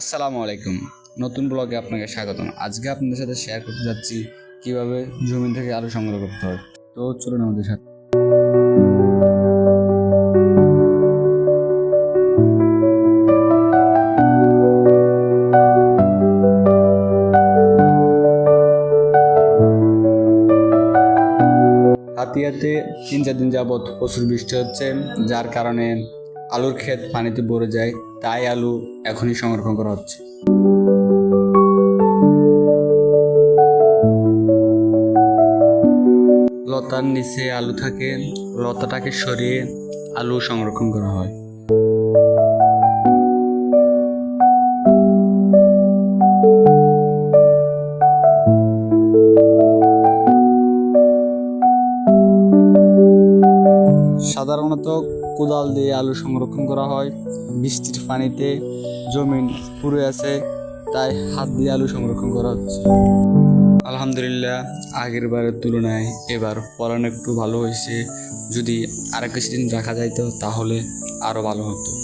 আসসালামু আলাইকুম। নতুন ব্লগে আপনাকে স্বাগতম। আজকে আপনাদের সাথে শেয়ার করতে যাচ্ছি কীভাবে জমিন থেকে আলু সংগ্রহ করতে হয়। তো চলুন আমাদের সাথে। হাতিয়াতে তিন চার দিন যাবৎ প্রচুর বৃষ্টি হচ্ছে, যার কারণে আলুর ক্ষেত পানিতে ভরে যায়, তাই আলু এখনই সংরক্ষণ করা হচ্ছে। লতার নিচে আলু থাকে, লতাটাকে সরিয়ে আলু সংরক্ষণ করা হয়। সাধারণত কোদাল দিয়ে আলু সংরক্ষণ করা হয়। বৃষ্টির পানিতে জমিন পুড়ে আছে, তাই হাত দিয়ে আলু সংরক্ষণ করা হচ্ছে। আলহামদুলিল্লাহ, আগের বারের তুলনায় এবার ফলন একটু ভালো হয়েছে। যদি আর কিছুদিন রাখা যাইতো, তাহলে আরও ভালো হতো।